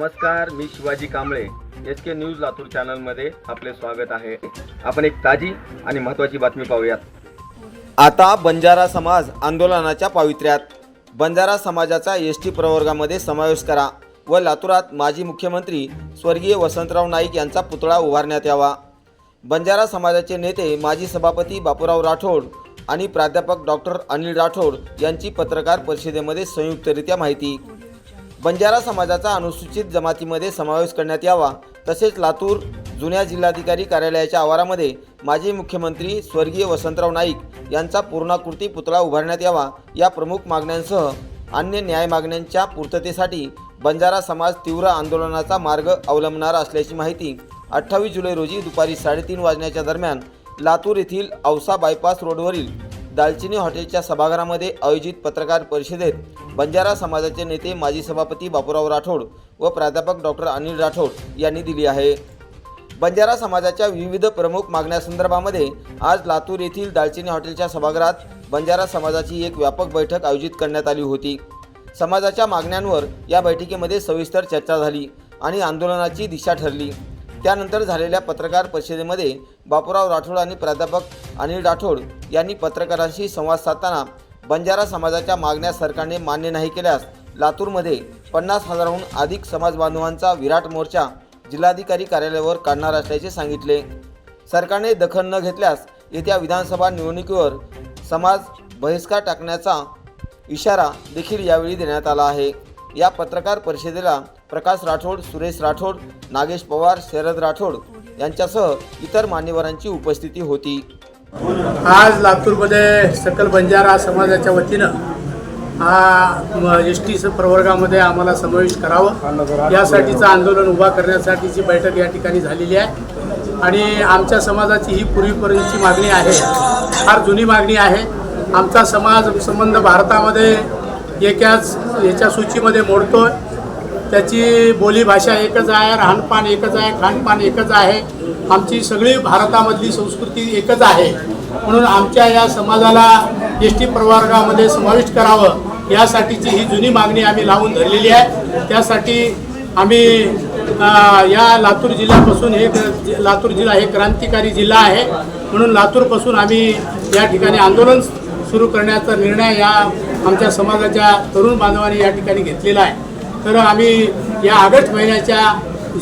नमस्कार मी Shivaji Kamble. S K news Latur चॅनलमध्ये आपले स्वागत आहे. आपण एक ताजी आणि महत्त्वाची बातमी पाहूयात. आता बंजारा समाज आंदोलनाच्या पावित्र्यात. बंजारा समाजाचा एस टी प्रवर्गामध्ये समावेश करा व लातूरात माजी मुख्यमंत्री स्वर्गीय वसंतराव नाईक यांचा पुतळा उभारण्यात यावा. बंजारा समाजाचे नेते माजी सभापती बापूराव राठोड आणि प्राध्यापक डॉक्टर अनिल राठोड यांची पत्रकार परिषदेमध्ये संयुक्तरित्या माहिती. बंजारा समाजाचा अनुसूचित जमातीमध्ये समावेश करण्यात यावा. तसेच लातूर जुन्या जिल्हाधिकारी कार्यालयाच्या आवारामध्ये माजी मुख्यमंत्री स्वर्गीय वसंतराव नाईक यांचा पूर्णाकृती पुतळा उभारण्यात यावा. या प्रमुख मागण्यांसह अन्य न्याय मागण्यांच्या पूर्ततेसाठी बंजारा समाज तीव्र आंदोलनाचा मार्ग अवलंबणार असल्याची माहिती अठ्ठावीस जुलै रोजी दुपारी साडेतीन वाजण्याच्या दरम्यान लातूर येथील औसा बायपास रोडवरील दालचिनी हॉटेलच्या सभागृहामध्ये आयोजित पत्रकार परिषदेत बंजारा समाजाचे नेते माजी सभापती बापूराव राठोड व प्राध्यापक डॉक्टर अनिल राठोड यांनी दिली आहे. बंजारा समाजाच्या विविध प्रमुख मागण्यासंदर्भामध्ये आज लातूर येथील दालचिनी हॉटेलच्या सभागृहात बंजारा समाजाची एक व्यापक बैठक आयोजित करण्यात आली होती. समाजाच्या मागण्यांवर या बैठकीमध्ये सविस्तर चर्चा झाली आणि आंदोलनाची दिशा ठरली. त्यानंतर झालेल्या पत्रकार परिषदेमध्ये बापूराव राठोड आणि प्राध्यापक अनिल राठोड यांनी पत्रकारांशी संवाद साधताना बंजारा समाजाच्या मागण्या सरकारने मान्य नाही केल्यास लातूरमध्ये पन्नास हजाराहून अधिक समाज बांधवांचा विराट मोर्चा जिल्हाधिकारी कार्यालयावर काढणार असल्याचे सांगितले. सरकारने दखल न घेतल्यास येत्या विधानसभा निवडणुकीवर समाज बहिष्कार टाकण्याचा इशारा देखील यावेळी देण्यात आला आहे. या पत्रकार परिषदेला प्रकाश राठोड सुरेश राठोड नागेश पवार शरद राठोड यांच्यासह इतर मान्यवरांची उपस्थिती होती. आज लातूरमध्ये सकल बंजारा समाजाच्या वतीनं हा एस टी प्रवर्गामध्ये आम्हाला समावेश करावं. यासाठीचं आंदोलन उभा करण्यासाठीची बैठक या ठिकाणी झालेली आहे. आणि आमच्या समाजाची ही पूर्वीपर्यंतची मागणी आहे फार जुनी मागणी आहे. आमचा समाज संबंध भारतामध्ये एकाच याच्या सूचीमध्ये मोडतो आहे त्याची बोलीभाषा एकच आहे राहणपान एकच आहे खानपान एकच आहे. आमची सगळी भारतामधली संस्कृती एकच आहे. म्हणून आमच्या या समाजाला एस टी प्रवर्गामध्ये समाविष्ट करावं यासाठीची ही जुनी मागणी आम्ही लावून धरलेली आहे. त्यासाठी आम्ही या लातूर जिल्ह्यापासून हे लातूर जिल्हा हे क्रांतिकारी जिल्हा आहे. म्हणून लातूरपासून आम्ही या ठिकाणी आंदोलन सुरू करण्याचा निर्णय या आमच्या समाजाच्या तरुण बांधवांनी या ठिकाणी घेतलेला आहे. तर आम्ही या ऑगस्ट महिन्याच्या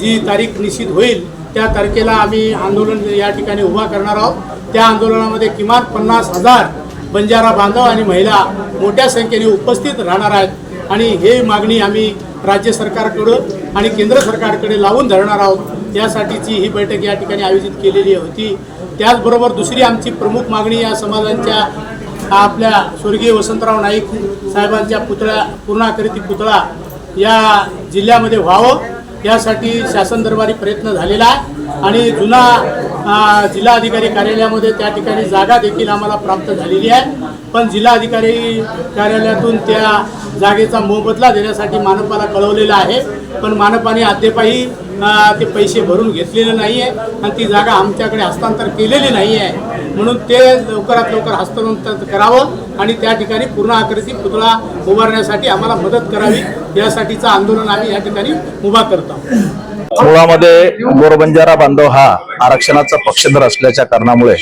जी तारीख निश्चित होईल त्या तारखेला आम्ही आंदोलन या ठिकाणी उभा करणार आहोत. त्या आंदोलनामध्ये किमान पन्नास हजार बंजारा बांधव आणि महिला मोठ्या संख्येने उपस्थित राहणार आहेत आणि हे मागणी आम्ही राज्य सरकारकडं आणि केंद्र सरकारकडे लावून धरणार आहोत. यासाठीची ही बैठक या ठिकाणी आयोजित केलेली होती. त्याचबरोबर दुसरी आमची प्रमुख मागणी या समाजांच्या आपल्या स्वर्गीय वसंतराव नाईक साहेबांच्या पुतळ्या पूर्णाकृती पुतळा या जिल्ह्यामध्ये व्हावं यासाठी शासन दरबारी प्रयत्न झालेला आहे. आणि जुना जिल्हाधिकारी कार्यालयामध्ये त्या ठिकाणी जागा देखील आम्हाला प्राप्त झालेली आहे. पण जिल्हाधिकारी कार्यालयातून त्या जागेचा मोबदला देण्यासाठी मानपाला कळवलेला आहे. पण मानपाने अद्यापही ते पैसे भरून घेतलेले नाही आहे आणि ती जागा आमच्याकडे हस्तांतर केलेली नाही आहे म्हणून ते लवकरात लवकर हस्तांतरण करावं आणि त्या ठिकाणी पूर्ण आकृती पुतळा उभारण्यासाठी आम्हाला मदत करावी यासाठीचं आंदोलन आम्ही या ठिकाणी उभा करतो आहोत. मुळामध्ये गोरबंजारा बांधव हा आरक्षणाचा पक्षधर असल्याच्या कारणामुळे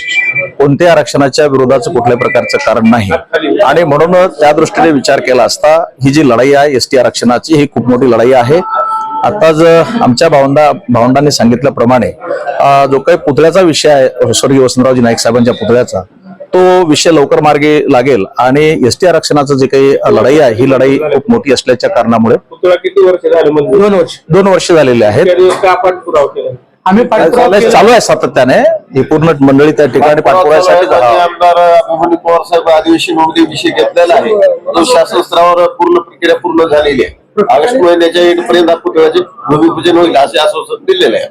कोणत्याही आरक्षणाच्या विरोधाचं कुठल्याही प्रकारचं कारण नाही आणि म्हणून त्या दृष्टीने विचार केला असता ही जी लढाई आहे एसटी आरक्षणाची ही खूप मोठी लढाई आहे आताच आमच्या भावंडा भावंडांनी सांगितल्याप्रमाणे जो काही पुतळ्याचा विषय आहे स्वर्गीय वसंतरावजी नाईक साहेबांच्या पुतळ्याचा तो विषय लवकर मार्गी लागेल आणि एस टी आरक्षणाचं जे काही लढाई आहे ही लढाई खूप मोठी असल्याच्या कारणामुळे तुला किती वर्ष झाले म्हणजे? दोन वर्ष दोन वर्ष झालेली आहेत. आम्ही चालू आहे- सातत्याने. ही पूर्ण मंडळी त्या ठिकाणी जाणार. आमदार पवार साहेब अधिवेशन विषय घेतलेला आहे. तो शासन स्तरावर पूर्ण प्रक्रिया पूर्ण झालेली आहे. ऑगस्ट महिन्याच्या एंड पर्यंत पुतळ्याचे भूमिपूजन होईल असे आश्वासन दिलेले आहे.